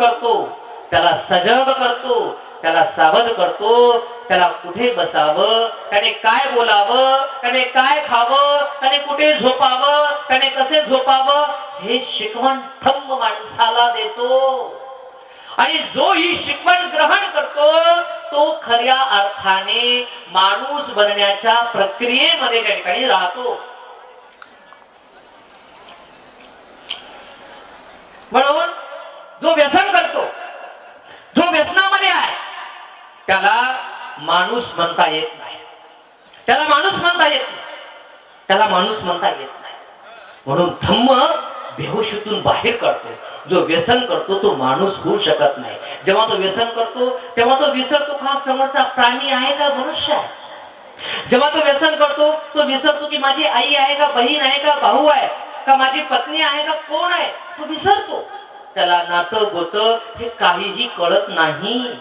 करतो त्याला सजग करतो त्याला सावध करतो त्याला कुठे बसावं त्याने काय बोलावं त्याने काय खावं त्याने कुठे झोपावं त्याने कसे झोपावं हे शिकवण थंब माणसाला देतो. आणि जो ही शिकवण ग्रहण करतो तो खऱ्या अर्थाने माणूस बनण्याच्या प्रक्रियेमध्ये त्या ठिकाणी राहतो. म्हणून जो व्यसन करतो जो व्यसनामध्ये आहे त्याला माणूस म्हणता येत नाही. त्याला माणूस म्हणता येत नाही. त्याला माणूस म्हणता येत नाही. म्हणून धम्म बेहोशीतून बाहेर काढतो. जो व्यसन करतो तो माणूस होऊ शकत नाही. जेव्हा तो व्यसन करतो तेव्हा तो विसरतो हा समोरचा प्राणी आहे का? मनुष्य आहे. जेव्हा तो व्यसन करतो तो विसरतो की माझी आई आहे का? बहीण आहे का? भाऊ आहे का? माझी पत्नी आहे का? कोण आहे? तो विसरतो. त्याला नातं गोत हे काहीही कळत नाही.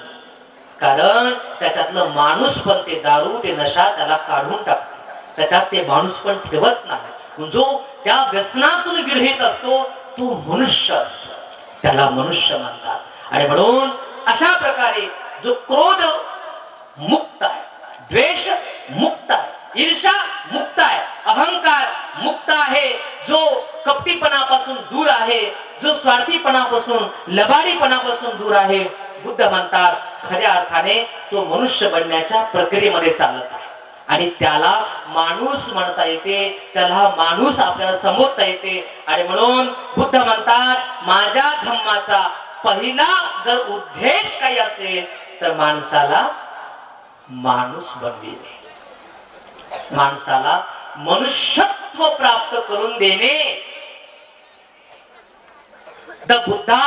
कारण त्याच्यातलं माणूस पण ते दारू ते नशा त्याला काढून टाकते. त्याच्यात ते माणूस पण ठेवत नाही. जो त्या व्यसनातून विरहित असतो तो मनुष्य असतो. त्याला मनुष्य म्हणतात. आणि म्हणून अशा प्रकारे जो क्रोध मुक्त आहे द्वेष मुक्त आहे ईर्षा मुक्त आहे अहंकार मुक्त आहे जो कपटीपणापासून दूर आहे. जो स्वार्थीपणापासून लबाडीपणापासून दूर आहे बुद्ध म्हणतात खऱ्या अर्थाने तो मनुष्य बनण्याच्या प्रक्रियेमध्ये चालत आहे. आणि त्याला माणूस म्हणता येते त्याला माणूस आपल्याला संबोधता येते. आणि म्हणून बुद्ध म्हणतात माझ्या धम्माचा पहिला जर उद्देश काही असेल तर माणसाला माणूस बनविणे. माणसाला मनुष्यत्व प्राप्त करून देणे the Buddha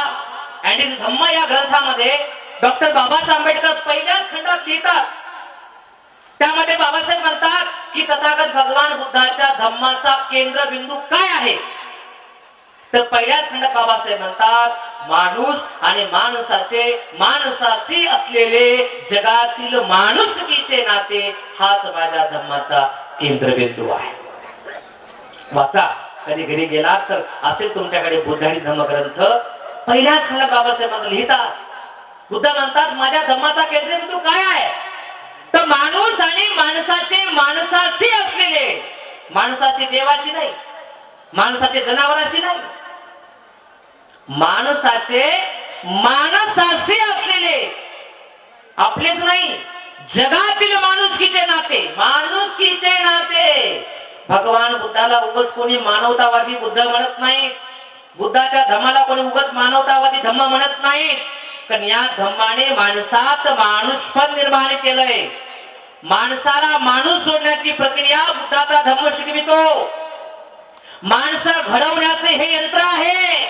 and his Dhamma या ग्रंथामध्ये डॉक्टर बाबासाहेब आंबेडकर पहिल्याच खंडात लिहितात. त्यामध्ये बाबासाहेब म्हणतात की तथागत भगवान बुद्धाच्या धम्माचा केंद्रबिंदू काय आहे? तर पहिल्याच खंडात बाबासाहेब म्हणतात माणूस आणि माणसाचे माणसाशी असलेले जगातील माणुसकीचे नाते हाच माझ्या धम्माचा केंद्रबिंदू आहे. वाचा. कधी घरी गेलात तर असेल तुमच्याकडे बुद्ध आणि धम्मग्रंथ. पहिल्याच खंडात बाबासाहेबांना म्हणतात लिहितात बुद्ध म्हणतात माझ्या धम्माचा केंद्रबिंदू काय आहे? तर माणूस आणि माणसाचे माणसाशी असलेले माणसाशी देवाशी नाही माणसाचे जनावराशी नाही माणसाचे माणसाशी असलेले आपलेच नाही. जगातील माणुसकीचे नाते माणुसकीचे नाते. भगवान बुद्धाला उगच कोणी मानवतावादी बुद्ध म्हणत नाही. बुद्धाच्या धम्माला कोणी उगच मानवतावादी धम्म म्हणत नाही. पण या धम्माने माणसात माणूस पण निर्माण केलंय. माणसाला माणूस सोडण्याची प्रक्रिया बुद्धाचा धम्म शिकवितो. माणसं घडवण्याचे हे यंत्र आहे.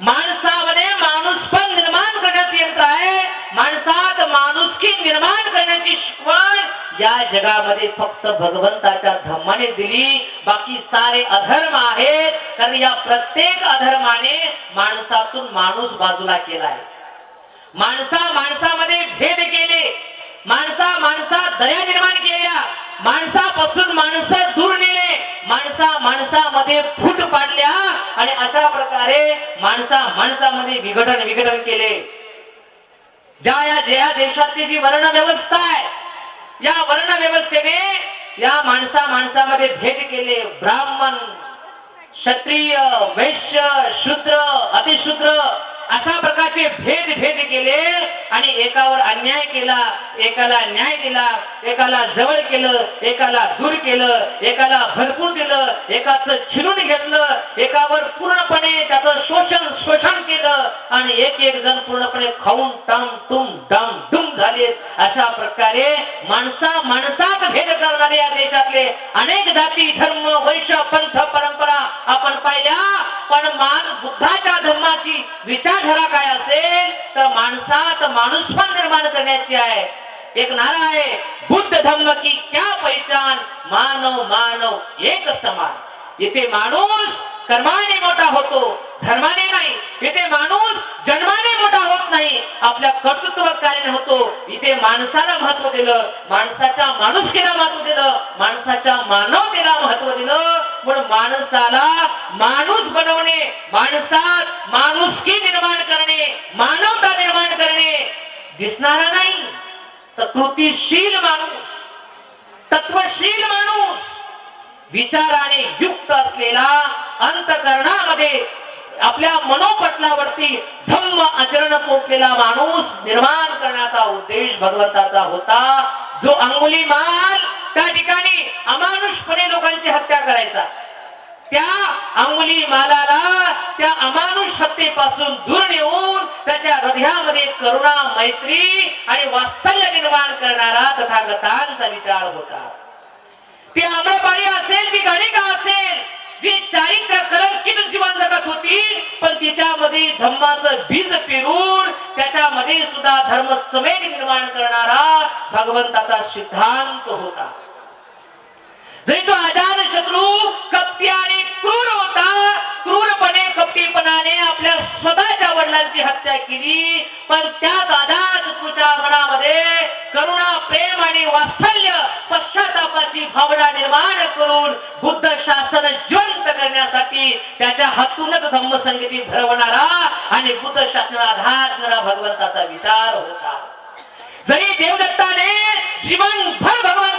माणसामध्ये माणूस पण निर्माण करण्याचे यंत्र आहे माणसात माणुसकी निर्माण करण्याची शिकवण या जगामध्ये फक्त भगवंताच्या धम्माने दिली बाकी सारे अधर्म आहेत. कारण या प्रत्येक अधर्माने माणसातून माणूस बाजूला केलाय. माणसा माणसामध्ये भेद केले. माणसा माणसात दया निर्माण केल्या. माणसापासून माणसं दूर नेले. माणसा माणसामध्ये फूट पाडल्या. आणि अशा प्रकारे माणसा माणसामध्ये विघटन विघटन केले. ज्या या जया देशातली जी वर्ण व्यवस्था आहे या वर्ण व्यवस्थेने या माणसा माणसामध्ये भेद केले. ब्राह्मण क्षत्रिय वैश्य शूद्र अतिशूद्र अशा प्रकारचे भेद भेद केले. आणि एकावर अन्याय केला एकाला न्याय दिला एकाला जवळ केलं एकाला दूर केलं एकाला भरपूर दिलं एकाच चिरून घेतलं एकावर पूर्णपणे त्याचं शोषण शोषण केलं आणि एक एक जण पूर्णपणे खाऊन टाम टुम डाम डुम झाले अशा प्रकारे माणसा माणसात भेद करणारे या देशातले अनेक जाती धर्म वैश्य पंथ परंपरा आपण पाहिल्या. पण मान बुद्धाच्या धर्माची विचारधारा काय असेल तर माणसात माणूसपण निर्माण करण्याची आहे. एक नारा आहे बुद्ध धर्म की क्या पहचान? मानव मानव एक समान. इथे माणूस कर्माने मोठा होतो धर्माने नाही. इथे माणूस जन्माने मोठा होत नाही. आपल्या कर्तृत्व कार्याने होतो. इथे माणसाला महत्त्व दिलं माणसाच्या माणुसकीला महत्त्व दिलं माणसाच्या मानवतेला महत्त्व दिलं. म्हणून माणसाला माणूस बनवणे माणसात माणुसकी निर्माण करणे मानवता निर्माण करणे दिसणारा नाही. तर कृतीशील माणूस तत्वशील माणूस विचाराने युक्त असलेला अंतकरणामध्ये आपल्या मनोपटलावरती धम्म आचरण पोटलेला माणूस निर्माण करण्याचा उद्देश भगवंताचा होता. जो अंगुली माल त्या ठिकाणी अमानुषपणे लोकांची हत्या करायचा. त्या अंगुली मालाला त्या अमानुष हत्येपासून दूर नेऊन त्याच्या हृदयामध्ये करुणा मैत्री आणि वात्सल्य निर्माण करणारा तथागतांचा विचार होता. ती आम्रपाळी असेल ती गणिका असेल जी चारित्र्य कलंकित जीवन जगत होती पण तिच्यामध्ये धम्माचं बीज पेरून त्याच्यामध्ये सुद्धा धर्म समेत निर्माण करणारा भगवंताचा सिद्धांत होता. जरी तो अजान शत्रू कपटी आणि क्रूर होता. क्रूरपणे कपटीपणाने आपल्या स्वतःच्या वडिलांची हत्या केली. पण त्याच अजान शत्रूच्या मनामध्ये करुणा प्रेम आणि वात्सल्य पश्चातापाची भावना निर्माण करून बुद्ध शासन जिवंत करण्यासाठी त्याच्या हातूनच धम्मसंगीती भरवणारा आणि बुद्ध शासनाला आधार देणारा भगवंताचा विचार होता. जरी देवदत्ताने जीवन भर भगवंत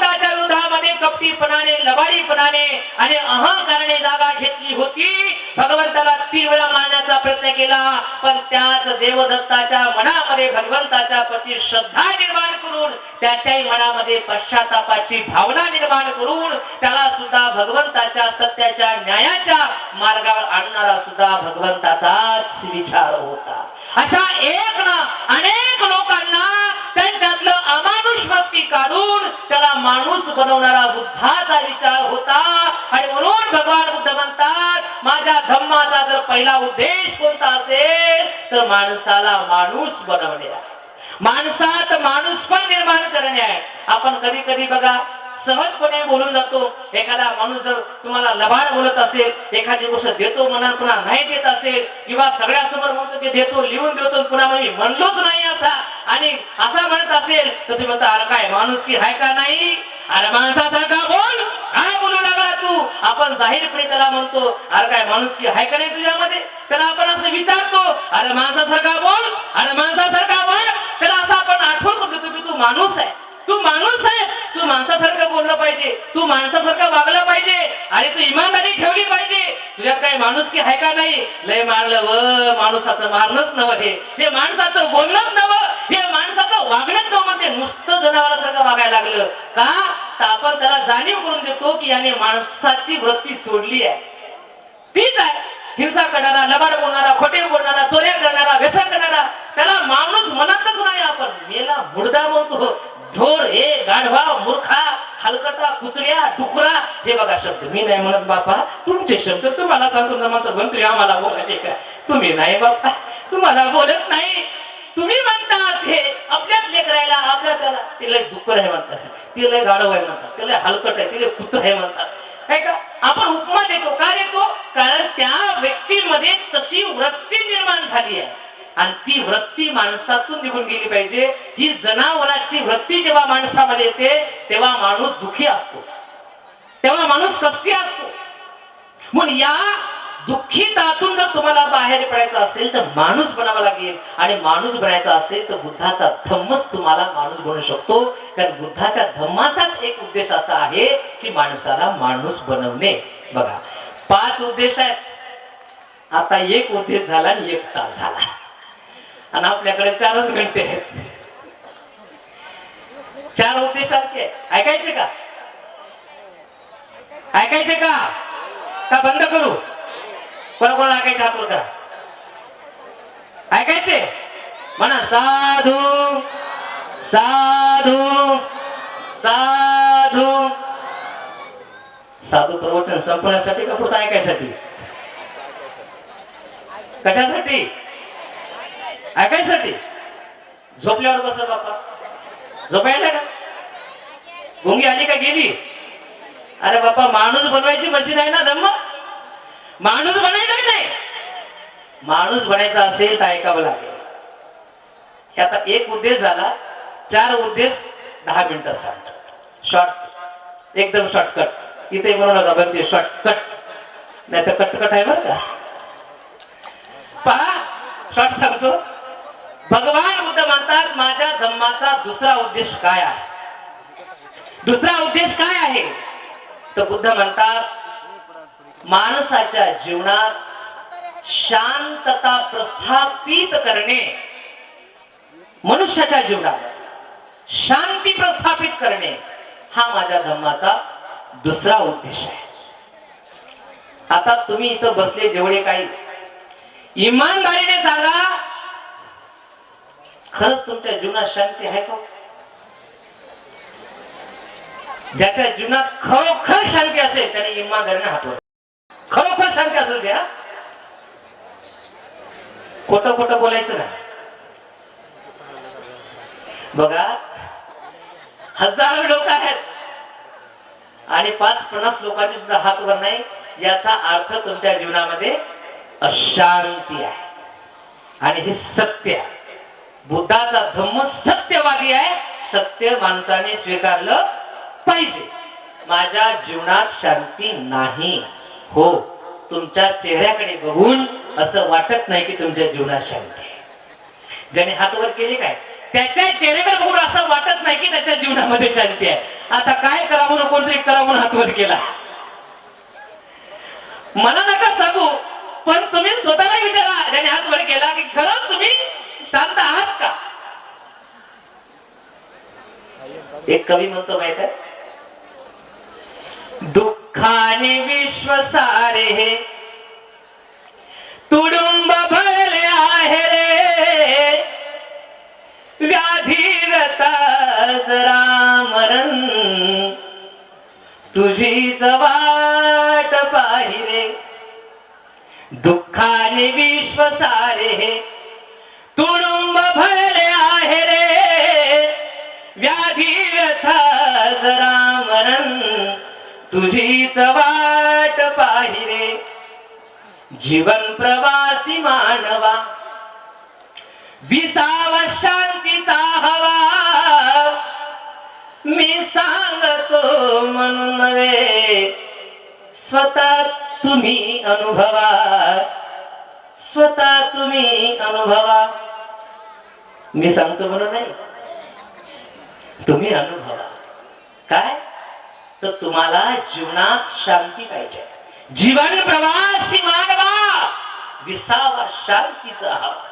कपटीपणाने लबाडीपणाने आणि अहंकाराने जागा घेतली होती. भगवंताला तीन वेळा मारण्याचा प्रयत्न केला पण त्याच देवदत्ताच्या मनामध्ये भगवंताच्या प्रती श्रद्धा निर्माण करून त्याच्याही मनामध्ये पश्चातापाची भावना निर्माण करून त्याला सुद्धा भगवंताच्या सत्याच्या न्यायाच्या मार्गावर आणणारा सुद्धा भगवंताचाच विचार होता. अशा एक ना अनेक लोकांना त्यांच्यातलं अमानुष भक्ती काढून त्याला माणूस बनवणारा बुद्धाचा विचार होता. आणि म्हणून भगवान बुद्ध म्हणतात माझ्या धम्माचा जर पहिला उद्देश कोणता असेल तर माणसाला माणूस बनवणे आहे. माणसात माणूस पण निर्माण करणे आहे. आपण कधी कधी बघा सहजपणे बोलून जातो. एखादा माणूस जर तुम्हाला लबाड बोलत असेल एखादी गोष्ट देतो म्हणा पुन्हा नाही देत असेल किंवा सगळ्यासमोर म्हणतो की देतो लिहून देतो पुन्हा म्हणजे म्हणलोच नाही असा आणि असा म्हणत असेल तर तुम्ही म्हणता अरे काय माणूस की हाय का नाही? अरे माणसासारखा बोल? काय बोलू लागला तू? आपण जाहीरपणे त्याला म्हणतो अरे काय माणूस की हाय का नाही तुझ्यामध्ये? त्याला आपण असं विचारतो अरे माणसासारखा बोल? अरे माणसासारखा बोल? त्याला असं आपण आठवण करतो की तू माणूस आहे. तू माणूस आहे. तू माणसासारखं बोललं पाहिजे. तू माणसासारखं वागलं पाहिजे. आणि तू इमानदारी ठेवली पाहिजे. तुझ्यात काही माणूस की आहे का नाही? लय मारलं व माणसाचं मारणंच नवं हे. माणसाचं बोलणंच नवं. हे माणसाचं वागणंच नवं ते नुसतं जनावरासारखं वागायला लागलं. का? तर आपण त्याला जाणीव करून देतो की याने माणसाची वृत्ती सोडली आहे. तीच आहे. हिंसा करणारा लबाड बोलणारा खोटे बोलणारा चोऱ्या करणारा व्यसन करणारा त्याला माणूस म्हणतच नाही आपण. मेला मुर्दा म्हणतो ढोर हे गाढवा मूर्खा हलकटा कुत्र्या डुकरा हे बघा शब्द. मी नाही म्हणत बापा तुमचे शब्द तुम्हाला सांगतो नमाचं मंत्री आम्हाला बोलायले का? तुम्ही नाही बापा. तुम्हाला बोलत नाही. तुम्ही म्हणता असे आपल्याच लेकरायला आपल्या त्याला. तिला डुकर आहे म्हणतात. तिला गाढव आहे म्हणतात. तिला हलकट आहे. तिला कुत्र आहे म्हणतात. काय का आपण उपमा देतो. का देतो? कारण त्या व्यक्तीमध्ये तशी वृत्ती निर्माण झाली आहे. आणि ती वृत्ती माणसातून निघून गेली पाहिजे. ही जनावराची वृत्ती जेव्हा माणसामध्ये येते तेव्हा माणूस दुखी असतो. तेव्हा माणूस कसकी असतो? म्हणून या दुःखीतातून जर तुम्हाला बाहेर पडायचं असेल तर माणूस बनावा लागेल. आणि माणूस बनायचा असेल तर बुद्धाचा धम्मच तुम्हाला माणूस बनवू शकतो. कारण बुद्धाच्या धम्माचाच एक उद्देश असा आहे की माणसाला माणूस बनवणे. बघा पाच उद्देश आहेत. आता एक उद्देश झाला आणि एक तास झाला. आणि आपल्याकडे चारच घंटे आहेत. चार होते सारखे ऐकायचे का? ऐकायचे का? का बंद करू? कोणा कोणाला ऐकायचे हात करा. ऐकायचे? म्हणा साधू साधू साधू. साधू प्रवचन संपण्यासाठी का पुढचं ऐकायसाठी? कशासाठी? ऐकायसाठी? झोपल्यावर बस बापा झोपायला का? गुंगी आली का गेली? अरे बापा माणूस बनवायची मशीन आहे ना धम्म? माणूस बनायचं की नाही? माणूस बनायचा असेल तर ऐकावं लागेल. आता एक उद्देश झाला चार उद्देश दहा मिनिटात सांगतात शॉर्ट एकदम शॉर्टकट इथे म्हणू नका बंदी शॉर्टकट नाही तर कटकट आहे बरं का? पहा शॉर्ट सांगतो. भगवान बुद्ध म्हणतात माझ्या धम्माचा दुसरा उद्देश काय आहे? दुसरा उद्देश काय आहे? तर बुद्ध म्हणतात माणसाच्या जीवनात शांतता प्रस्थापित करणे मनुष्याच्या जीवनात. शांती प्रस्थापित करणे हा माझ्या धम्माचा दुसरा उद्देश आहे. आता तुम्ही इथं बसले जेवढे काही इमानदारीने सांगा खरंच तुमच्या जीवनात शांती आहे का? ज्याच्या जीवनात खरोखर शांती असेल त्याने इमानदारीने हातवर खरोखर शांती असेल त्या? खोटं खोटं बोलायचं ना बघा हजारो लोक आहेत. आणि पाच पन्नास लोकांनी सुद्धा हात वर नाही. याचा अर्थ तुमच्या जीवनामध्ये अशांती आहे. आणि हे सत्य आहे. बुद्धाचा धम्म सत्यवादी आहे. सत्य माणसाने स्वीकारलं पाहिजे. माझ्या जीवनात शांती नाही. हो तुमच्या चेहऱ्याकडे बघून असं वाटत नाही की तुमच्या जीवनात शांती ज्याने हात वर केले काय? त्याच्या चेहऱ्याकडे बघून असं वाटत नाही की त्याच्या जीवनामध्ये शांती आहे. आता काय करा म्हणून कोणतरी करा म्हणून हात वर केला? मला नका सांगू पण तुम्ही स्वतःला विचारा. ज्याने हात वर केला की खरंच तुम्ही शांत आहात का? एक कवी म्हणतो माहीत आहे? दुःखाने विश्व सारे हे. तुडुंब भरले आहे रे. व्याधीरता जरा मरण. तुझीच वाट पाहिरे. दुःखाने विश्व सारे हे. तुडुंब भरले आहे रे. व्याधी व्यथा जरा मरण तुझीच वाट पाहिरे जीवन प्रवासी मानवा. विसावा शांतीचा हवा. मी सांगतो म्हणून नव्हे. स्वतः तुम्ही अनुभवा. स्वतः तुम्ही अनुभवा. मी सांगतो म्हणून नाही. तुम्ही अनुभवा. काय? तर तुम्हाला जीवनात शांती पाहिजे. जीवन प्रवासी मानवा. विसावा शांतीचा हवा.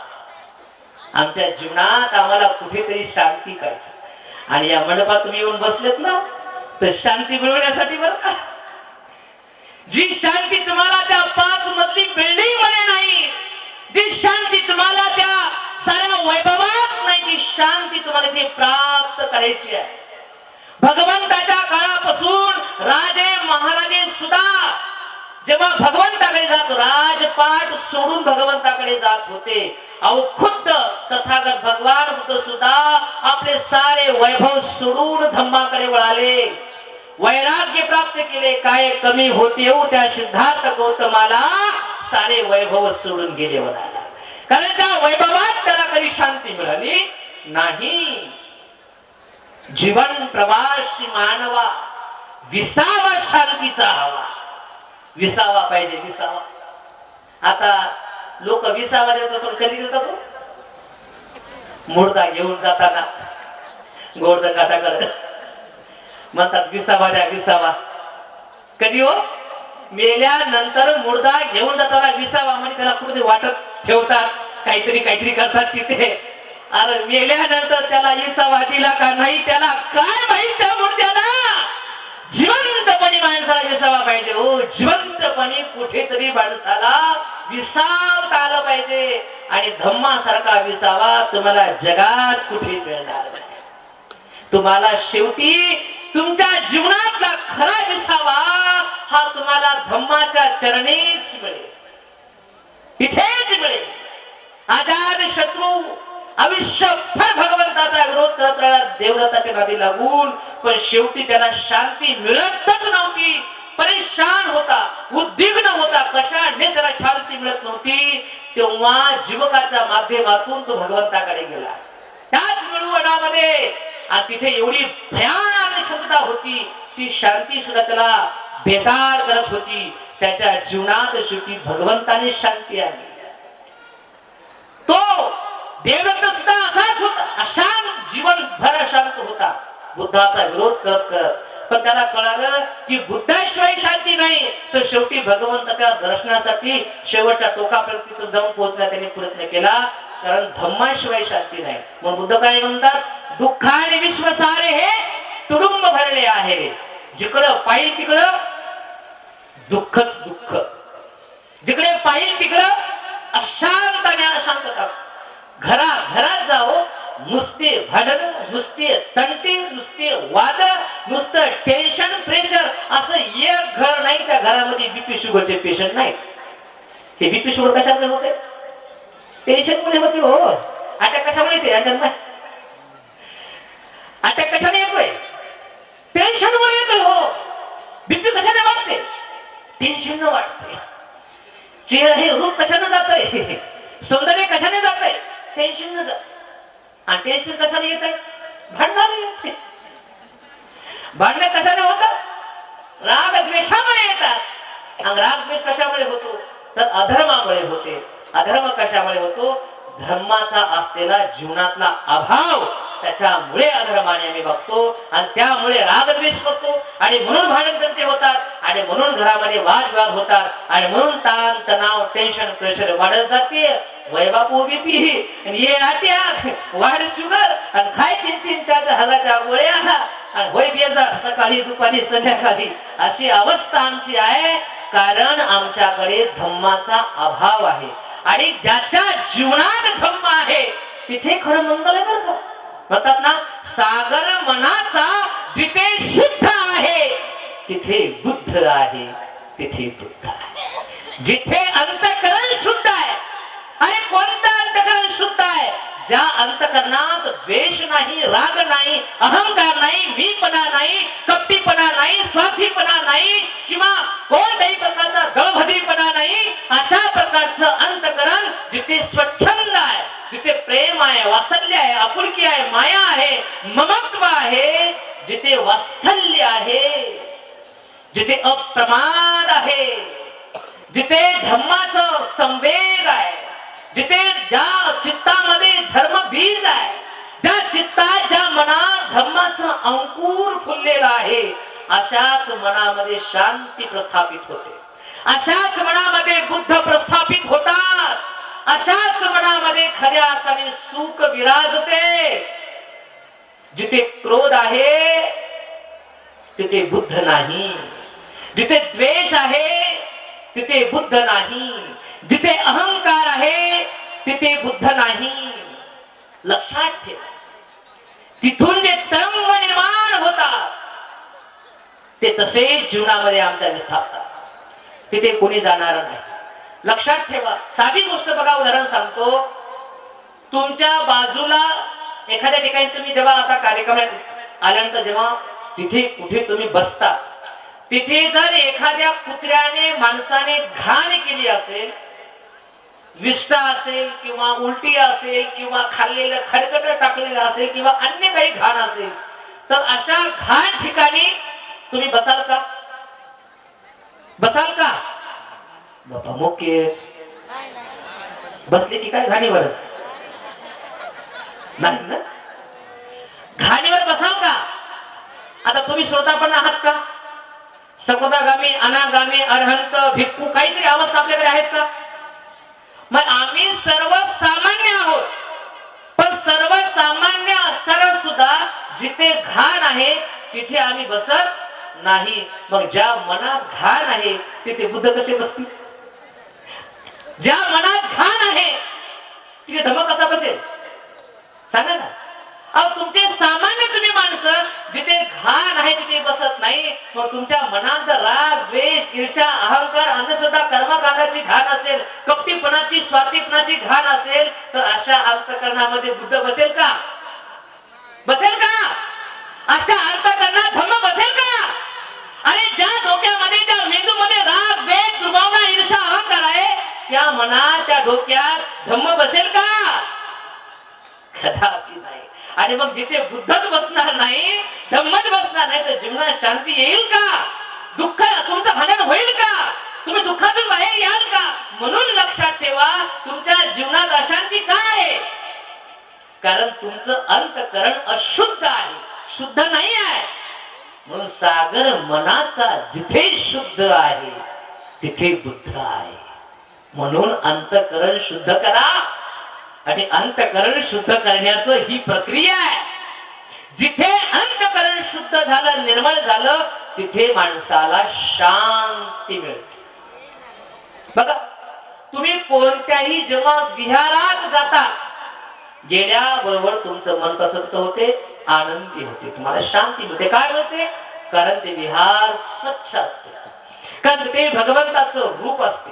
आमच्या जीवनात आम्हाला कुठेतरी शांती पाहिजे. आणि या मंडपात तुम्ही येऊन बसलेत ना तर शांती मिळवण्यासाठी बरं का? जी शांती तुम्हाला त्या पाच मधली बिल्डिंगमध्ये नाही जी शांती तुम्हाला त्या साऱ्या वैभवात नाही ती शांती तुम्हाला ती प्राप्त करायची आहे. भगवंताच्या काळापासून राजे महाराजे सुद्धा जेव्हा भगवंताकडे जातो राजपाट सोडून भगवंताकडे जात होते. अहो खुद्द तथागत भगवान सुद्धा आपले सारे वैभव सोडून धम्माकडे वळाले. वैराग्य प्राप्त केले. काय कमी होते हो त्या सिद्धार्थ गौतमाला? सारे वैभव सोडून गेले म्हणाला. कारण त्या वैभवात त्याला कधी शांती मिळाली नाही. जीवन प्रवासी मानवा विसावा शांतीचा हवा. विसावा पाहिजे विसावा. आता लोक विसावा देतात पण कधी देतात हो? मुर्दा घेऊन जाताना. गोर्धन म्हणतात विसावा द्या विसावा. कधी हो? मेल्यानंतर मुर्दा घेऊन जाताना विसावा म्हणजे त्याला कुठे वाटत ठेवतात काहीतरी काहीतरी करतात तिथे. अरे मेल्यानंतर त्याला विसावा दिला का नाही त्याला काय माहीत त्या मुर्द्याला? जिवंतपणे माणसाला विसावा पाहिजे हो. जिवंतपणे कुठेतरी माणसाला विसावता आलं पाहिजे. आणि धम्मासारखा विसावा तुम्हाला जगात कुठे मिळणार तुम्हाला शेवटी तुमच्या जीवनातला खरा विसावा हा तुम्हाला धम्माच्या चरणीच मिळेल. इथेच मिळेल. आजाद शत्रू आयुष्यभर भगवंताचा विरोध करत राहणार देवदत्ताच्या नादी लागून पण शेवटी त्याला शांती मिळतच नव्हती. परेशान होता उद्विग्न होता. कशाने त्याला शांती मिळत नव्हती? तेव्हा जीवकाच्या माध्यमातून तो भगवंताकडे गेला. त्याच मिळवणामध्ये आणि तिथे एवढी भयानक क्षमता होती. ती शांती सुद्धा त्याला बेजार करत होती. त्याच्या जीवनात शेवटी भगवंताने शांती आली तो देवदत्त सुद्धा असाच होता. अशांत जीवनभर अशांत होता. बुद्धाचा विरोध करत करत. पण त्याला कळालं की बुद्धाशिवाय शांती नाही. तर शेवटी भगवंताच्या दर्शनासाठी शेवटच्या टोकापर्यंत तिथून जाऊन पोहोचण्याचा त्यांनी प्रयत्न केला. कारण धम्माशिवाय शांती नाही. मग बुद्ध काय म्हणतात? दुःखाने विश्व सारे हे तुडुंब भरले आहे. जिकडं पाहिजे तिकडं दुःखच दुःख. जिकडे पाहिजे तिकडं अशांत आणि अशांतता घरा घरात जाओ नुसते भांडण नुसते तंटे नुसते वाद नुसतं टेन्शन प्रेशर असं एक घर नाही त्या घरामध्ये बीपी शुगरचे पेशंट नाही. हे बीपी शुगर कशामुळे होते? टेन्शन मुळे होते हो. आता कशामुळे येते? अंजन आता कशाने येतोय? टेन्शन मुळे येतो हो. बीपी कशाने वाटते टेन्शन न वाटते चेहरे हे रूप कशाने जातंय? सौंदर्य कशाने जातंय? टेन्शन न जात आणि टेन्शन कशाने येत आहे भांडणाने येते भांडणं कशाने होत? राग द्वेषामुळे येतात. आणि राग द्वेष कशामुळे होतो? तर अधर्मामुळे होते. अधर्म कशामुळे होतो? धर्माचा असलेला जीवनातला अभाव. त्याच्यामुळे अधर्माने आम्ही बघतो आणि त्यामुळे रागद्वेष करतो. आणि म्हणून भांडण होतात आणि म्हणून घरामध्ये वादविवाद होतात. आणि म्हणून ताण तणाव टेन्शन प्रेशर वाढत जाते. वैबापू बीपी ये आत्या वाढ शुगर. आणि खाय तीन तीन चार चार हजारच्या गोळ्या. आणि होय बेजार. सकाळी दुपारी संध्याकाळी. अशी अवस्था आमची आहे. कारण आमच्याकडे धम्माचा अभाव आहे. आणि ज्याच्या जीवनात धम्म आहे तिथे खरं मंगल आहे बरं का? म्हणतात ना सागर मनाचा जिथे शुद्ध आहे तिथे बुद्ध आहे तिथे बुद्ध आहे. जिथे अंतकरण शुद्ध आहे. अरे कोणतं ज्या अंतकरणात द्वेष नाही राग नाही अहंकार नाही मीपणा नाही कपटीपणा नाही स्वार्थीपणा नाही किंवा कोणत्याही प्रकारचा दळभद्रीपणा नाही अशा प्रकारचं अंतकरण जिथे स्वच्छंद आहे जिथे प्रेम आहे वासल्य आहे आपुलकी आहे माया आहे ममत्व आहे जिथे वात्सल्य आहे जिथे अप्रमाद आहे जिथे धम्माचं संवेग आहे जिथे ज्या चित्तामध्ये धर्म बीज आहे. ज्या चित्तात ज्या मनात धर्माचं अंकुर फुललेलं आहे अशाच मनामध्ये शांती प्रस्थापित होते. अशाच मनामध्ये बुद्ध प्रस्थापित होतात. अशाच मनामध्ये खऱ्या अर्थाने सुख विराजते. जिथे क्रोध आहे तिथे बुद्ध नाही. जिथे द्वेष आहे तिथे बुद्ध नाही. जिथे अहंकार आहे तिथे बुद्ध नाही. लक्षात ठेव. तिथून जे तरंग निर्माण होतात ते तसे जीवनामध्ये आमच्या विस्थापतात. तिथे कोणी जाणार नाही. लक्षात ठेवा साधी गोष्ट बघा उदाहरण सांगतो. तुमच्या बाजूला एखाद्या ठिकाणी तुम्ही जेव्हा आता कार्यक्रमात आल्यानंतर जेव्हा तिथे कुठे तुम्ही बसता तिथे जर एखाद्या कुत्र्याने माणसाने घाण केली असेल विष्टा असेल किंवा उलटी असेल किंवा खाल्लेलं खरकट टाकलेलं असेल किंवा अन्य काही घाण असेल तर अशा घाण ठिकाणी तुम्ही बसाल का? बसाल का? बाबा मुकेश बसले की काय घाणीवरच? नाही ना? घाणीवर बसाल का? आता तुम्ही स्वतः पण आहात का? सकोदागामी अनागामी अरहंत भिक्कू काहीतरी अवस्था आपल्याकडे आहेत का? मग आम्ही सर्वसामान्य आहोत. पण सर्वसामान्य असताना सुद्धा जिथे घाण आहे तिथे आम्ही बसत नाही. मग ज्या मनात घाण आहे तिथे बुद्ध कसे बसतील? ज्या मनात घाण आहे तिथे धमक कसा बसेल? सांगा ना अहो तुमचे सामान्य तुम्ही माणसं जिथे घाण आहे तिथे बसत नाही मग तुमच्या मनात जर राग द्वेष ईर्षा अहंकार अंधश्रद्धा कर्मकांडाची घाण असेल कपटीपणाची स्वार्थीपणाची घाण असेल तर अशा अंतकरणामध्ये बुद्ध बसेल का? बसेल का? अशा अंतकरणात धर्म बसेल का? आणि ज्या डोक्यामध्ये त्या मेंदूमध्ये राग द्वेष दुर्भावना ईर्षा अहंकार आहे त्या मनात त्या डोक्यात धम्म बसेल का? कदापि नाही. आणि मग जिथे बुद्धच बसणार नाही धम्मच बसणार नाही तर जीवनात शांती येईल का? दुःख तुमचं भांडण होईल का? तुम्ही दुःखातून बाहेर याल का? म्हणून लक्षात ठेवा तुमच्या जीवनात अशांती का आहे कारण तुमचं अंतकरण अशुद्ध आहे शुद्ध नाही आहे. म्हणून सागर मनाचा जिथे शुद्ध आहे तिथे बुद्ध आहे. म्हणून अंतकरण शुद्ध करा. आणि अंतकरण शुद्ध करण्याचं ही प्रक्रिया आहे. जिथे अंतकरण शुद्ध झालं निर्मळ झालं तिथे माणसाला शांती मिळते. बघा तुम्ही कोणत्याही जेव्हा विहारात जाता गेल्याबरोबर तुमचं मन कसं होते आनंदी होते तुम्हाला शांती मिळते. काय मिळते? कारण ते विहार स्वच्छ असते. कारण ते भगवंताचं रूप असते.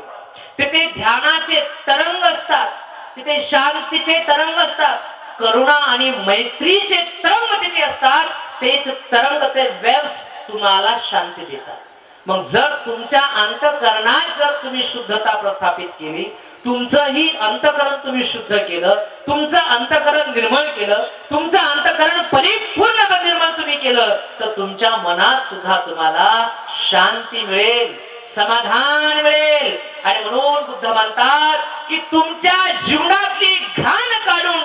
तिथे ध्यानाचे तरंग असतात. तिथे शांतीचे तरंग असतात. करुणा आणि मैत्रीचे तरंग तिथे असतात तेच तरंग ते वेव्स तुम्हाला शांती देतात. मग जर तुमच्या अंतकरणात जर तुम्ही शुद्धता प्रस्थापित केली तुमचंही अंतकरण तुम्ही शुद्ध केलं तुमचं अंतकरण निर्मळ केलं तुमचं अंतकरण परिपूर्ण जर निर्मळ तुम्ही केलं तर तुमच्या मनात सुद्धा तुम्हाला शांती मिळेल. समाधान मिळेल. आणि म्हणून बुद्ध म्हणतात की तुमच्या जीवनातली घाण काढून